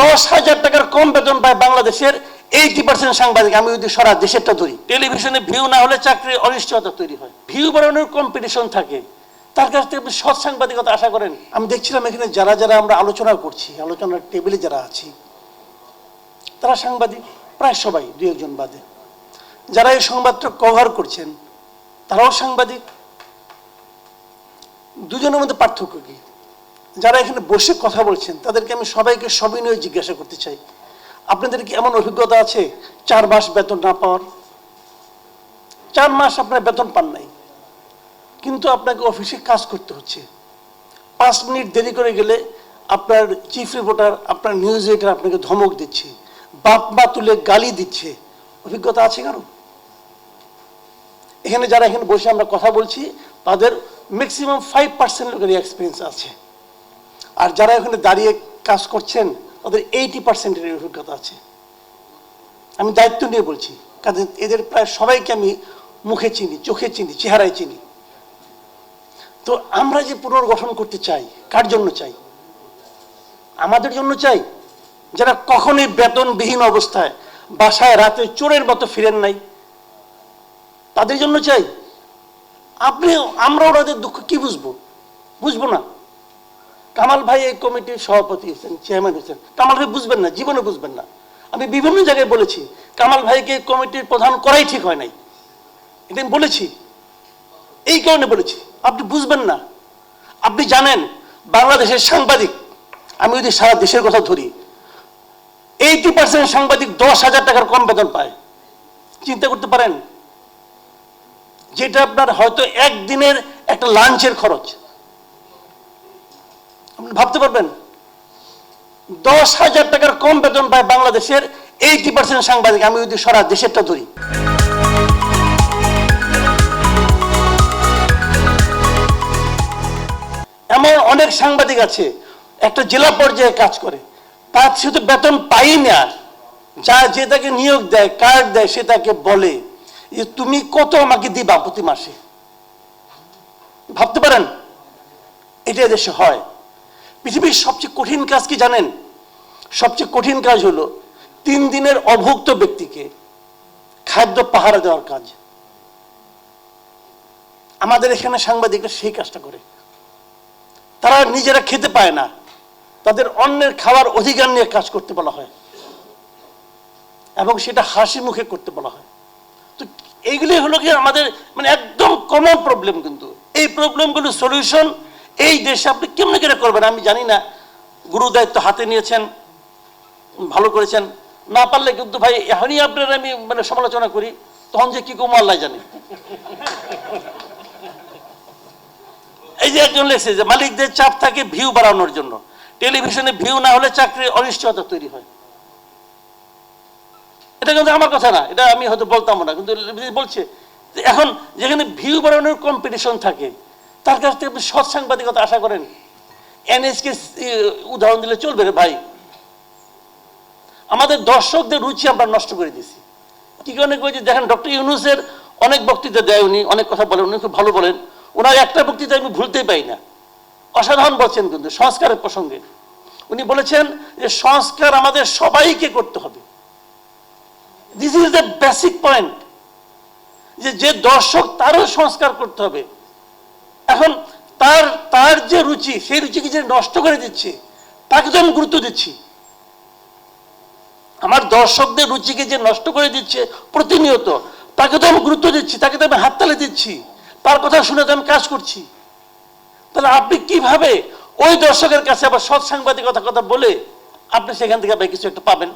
দশ হাজার টাকার কম বেতন পায় বাংলাদেশের এইটি পার্সেন্ট সাংবাদিক। আমি যদি সারা দেশেরটা ধরি, টেলিভিশনে ভিউ না হলে চাকরির অনিশ্চয়তা তৈরি হয়। ভিউ বাড়ানোর কম্পিটিশন থাকে। তার কাছ থেকে আপনি সৎ সাংবাদিকতা আশা করেন? আমি দেখছিলাম এখানে যারা যারা আমরা আলোচনা করছি, আলোচনার টেবিলে যারা আছি, তারা সাংবাদিক প্রায় সবাই দু একজন বাদে। যারা এই সংবাদটা কভার করছেন, তারাও সাংবাদিক। দুজনের মধ্যে পার্থক্য কি? যারা এখানে বসে কথা বলছেন, তাদেরকে আমি সবাইকে সবিনয়ে জিজ্ঞাসা করতে চাই। আপনাদের কি এমন অভিজ্ঞতা আছে, চার মাস বেতন না পাওয়ার? চার মাস আপনার বেতন পান নাই, কিন্তু আপনাকে অফিসে কাজ করতে হচ্ছে। পাঁচ মিনিট দেরি করে গেলে আপনার চিফ রিপোর্টার আপনার নিউজ এডিটর আপনাকে ধমক দিচ্ছে, বাপ মা তুলে গালি দিচ্ছে। অভিজ্ঞতা আছে কারও? এখানে যারা এখানে বসে আমরা কথা বলছি, তাদের ম্যাক্সিমাম ফাইভ পার্সেন্ট লোকের এক্সপিরিয়েন্স আছে। আর যারা এখানে দাঁড়িয়ে কাজ করছেন, ওদের এইটি পার্সেন্টের অভিজ্ঞতা আছে। আমি দায়িত্ব নিয়ে বলছি কাজে এদের প্রায় সবাইকে আমি মুখে চিনি, চোখে চিনি, চেহারায় চিনি। তো আমরা যে পুনর্গঠন করতে চাই, কার জন্য চাই? আমাদের জন্য চাই? যারা কখনোই বেতনবিহীন অবস্থায় বাসায় রাতে চোরের মতো ফিরেন নাই, তাদের জন্য চাই? আপনি, আমরা ওনাদের দুঃখ কি বুঝব? বুঝব না। কামাল ভাই এই কমিটির সভাপতি হয়েছেন চেয়ারম্যান হয়েছেন। কামাল ভাই বুঝবেন না, জীবনে বুঝবেন না। আমি বিভিন্ন জায়গায় বলেছি, কামাল ভাইকে কমিটির প্রধান করাই ঠিক হয় নাই। আমি বলেছি, এই কারণে বলেছি, আপনি বুঝবেন না। আপনি জানেন, বাংলাদেশের সাংবাদিক, আমি যদি সারা দেশের কথা ধরি এইটি পার্সেন্ট সাংবাদিক দশ হাজার টাকার কম বেতন পায়। চিন্তা করতে পারেন, যেটা আপনার হয়তো একদিনের একটা লাঞ্চের খরচ। আপনি ভাবতে পারবেন? দশ হাজার টাকার কম বেতন পায় বাংলাদেশের এইটি পার্সেন্ট সাংবাদিক। আমি যদি সারা দেশেরটা ধরি। এমন অনেক সাংবাদিক আছে, একটা জেলা পর্যায়ে কাজ করে। তার শুধু বেতন পাই না, যা যে তাকে নিয়োগ দেয়, কার্ড দেয়, সে তাকে বলে যে, তুমি কত আমাকে দিবা প্রতি মাসে? ভাবতে পারেন? এটা দেশে হয়। পৃথিবীর সবচেয়ে কঠিন কাজ কি জানেন? সবচেয়ে কঠিন কাজ হলো তিন দিনের অভুক্ত ব্যক্তিকে খাদ্য পাহারা দেওয়ার কাজ। আমাদের এখানে সাংবাদিকরা সেই কাজটা করে। তারা নিজেরা খেতে পায় না। তাদের অন্যের খাওয়ার অধিকার নিয়ে কাজ করতে বলা হয়। এবং সেটা হাসি মুখে করতে বলা হয়। তো এইগুলি হলো কি আমাদের মানে একদম কমন প্রবলেম কিন্তু। এই প্রবলেমগুলো সলিউশন এই দেশে আপনি কেমনে করে করবেন? আমি জানি না। গুরু দায়িত্ব হাতে নিয়েছেন, ভালো করেছেন। না পারলে কিন্তু ভাই, এখনই আপনার আমি মানে সমালোচনা করি। তখন যে কি কমো আল্লাহ জানে। এই যে একজন লেখছে যে, মালিকদের চাপ থাকে ভিউ বাড়ানোর জন্য। টেলিভিশনে ভিউ না হলে চাকরির অনিশ্চয়তা তৈরি হয়। এটা কিন্তু আমার কথা না, এটা আমি হয়তো বলতাম না। কিন্তু বলছে এখন যেখানে ভিউ বাড়ানোর কম্পিটিশন থাকে তার কাছ থেকে আপনি সৎ সাংবাদিকতা আশা করেন? এনএসকে উদাহরণ দিলে চলবে রে ভাই। আমাদের দর্শকদের রুচি আমরা নষ্ট করে দিছি কি কারণে করেছি? দেখেন, ডক্টর ইউনুসের অনেক বক্তৃতা দেয় উনি, অনেক কথা বলেন, উনি খুব ভালো বলেন। ওনার একটা বক্তৃতা আমি ভুলতেই পাই না। অসাধারণ বলছেন কিন্তু, সংস্কারের প্রসঙ্গে। উনি বলেছেন যে সংস্কার আমাদের সবাইকে করতে হবে। This is the basic point যে যে দর্শক তারও সংস্কার করতে হবে। এখন তার তার যে রুচি, সেই রুচিকে যে নষ্ট করে দিচ্ছে, তাকে তো আমি গুরুত্ব দিচ্ছি। আমার দর্শকদের রুচিকে যে নষ্ট করে দিচ্ছে, প্রতিনিয়ত, তাকে তো আমি গুরুত্ব দিচ্ছি, তাকে তো আমি হাততালি দিচ্ছি। তার কথা শুনে তো আমি কাজ করছি। তাহলে আপনি কীভাবে ওই দর্শকের কাছে আবার সৎ সাংবাদিকতা কথা বলে আপনি সেখান থেকে আবার কিছু একটা পাবেন?